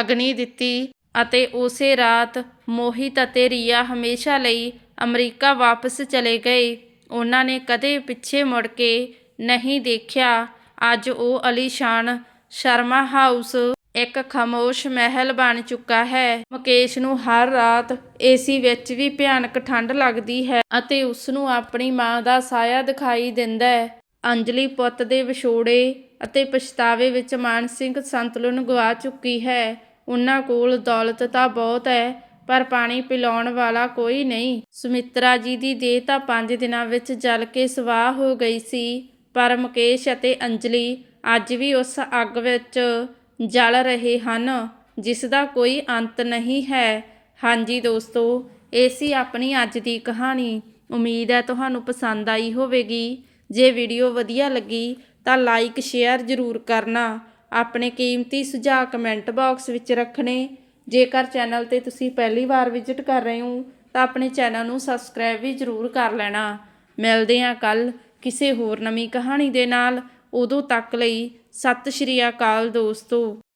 Speaker 1: ਅਗਨੀ ਦਿੱਤੀ ਅਤੇ ਉਸੇ ਰਾਤ ਮੋਹਿਤ ਅਤੇ ਰੀਆ ਹਮੇਸ਼ਾ ਲਈ ਅਮਰੀਕਾ ਵਾਪਸ ਚਲੇ ਗਏ। ਉਹਨਾਂ ਨੇ ਕਦੇ ਪਿੱਛੇ ਮੁੜ ਕੇ ਨਹੀਂ ਦੇਖਿਆ। ਅੱਜ ਉਹ ਅਲੀਸ਼ਾਨ ਸ਼ਰਮਾ ਹਾਊਸ ਇੱਕ ਖਾਮੋਸ਼ ਮਹਿਲ ਬਣ ਚੁੱਕਾ ਹੈ। ਮੁਕੇਸ਼ ਨੂੰ ਹਰ ਰਾਤ ਏਸੀ ਵਿੱਚ ਵੀ ਭਿਆਨਕ ਠੰਡ ਲੱਗਦੀ ਹੈ ਅਤੇ ਉਸ ਨੂੰ ਆਪਣੀ ਮਾਂ ਦਾ ਸਾਇਆ ਦਿਖਾਈ ਦਿੰਦਾ ਹੈ। ਅੰਜਲੀ ਪੁੱਤ ਦੇ ਵਿਛੋੜੇ ਅਤੇ ਪਛਤਾਵੇ ਵਿੱਚ ਮਾਨਸਿਕ ਸੰਤੁਲਨ ਗਵਾ ਚੁੱਕੀ ਹੈ। ਉਹਨਾਂ ਕੋਲ ਦੌਲਤ ਤਾਂ ਬਹੁਤ ਹੈ, ਪਰ ਪਾਣੀ ਪਿਲਾਉਣ ਵਾਲਾ ਕੋਈ ਨਹੀਂ। ਸੁਮਿਤਰਾ ਜੀ ਦੀ ਦੇਹ ਤਾਂ 5 ਦਿਨਾਂ ਵਿੱਚ ਜਲ ਕੇ ਸਵਾਹ ਹੋ ਗਈ ਸੀ। ਪਰ ਮੁਕੇਸ਼ ਅਤੇ ਅੰਜਲੀ ਅੱਜ ਵੀ ਉਸ ਅੱਗ ਵਿੱਚ ਜਲ ਰਹੇ ਹਨ, ਜਿਸ ਦਾ ਕੋਈ ਅੰਤ ਨਹੀਂ ਹੈ। ਹਾਂਜੀ ਦੋਸਤੋ, ਇਹ ਸੀ ਆਪਣੀ ਅੱਜ ਦੀ ਕਹਾਣੀ। ਉਮੀਦ ਹੈ ਤੁਹਾਨੂੰ ਪਸੰਦ ਆਈ ਹੋਵੇਗੀ। ਜੇ ਵੀਡੀਓ ਵਧੀਆ ਲੱਗੀ ਤਾਂ ਲਾਈਕ, ਸ਼ੇਅਰ ਜ਼ਰੂਰ ਕਰਨਾ। ਆਪਣੇ ਕੀਮਤੀ ਸੁਝਾਅ ਕਮੈਂਟ ਬਾਕਸ ਵਿੱਚ ਰੱਖਣੇ। ਜੇਕਰ ਚੈਨਲ ਤੇ ਤੁਸੀਂ ਪਹਿਲੀ ਵਾਰ ਵਿਜ਼ਿਟ ਕਰ ਰਹੇ ਹੋ, ਤਾਂ ਆਪਣੇ ਚੈਨਲ ਨੂੰ ਸਬਸਕ੍ਰਾਈਬ ਵੀ ਜ਼ਰੂਰ ਕਰ ਲੈਣਾ। ਮਿਲਦੇ ਹਾਂ ਕੱਲ ਕਿਸੇ ਹੋਰ ਨਵੀਂ ਕਹਾਣੀ ਦੇ ਨਾਲ। ਉਦੋਂ ਤੱਕ ਲਈ ਸਤਿ ਸ਼੍ਰੀ ਅਕਾਲ ਦੋਸਤੋ।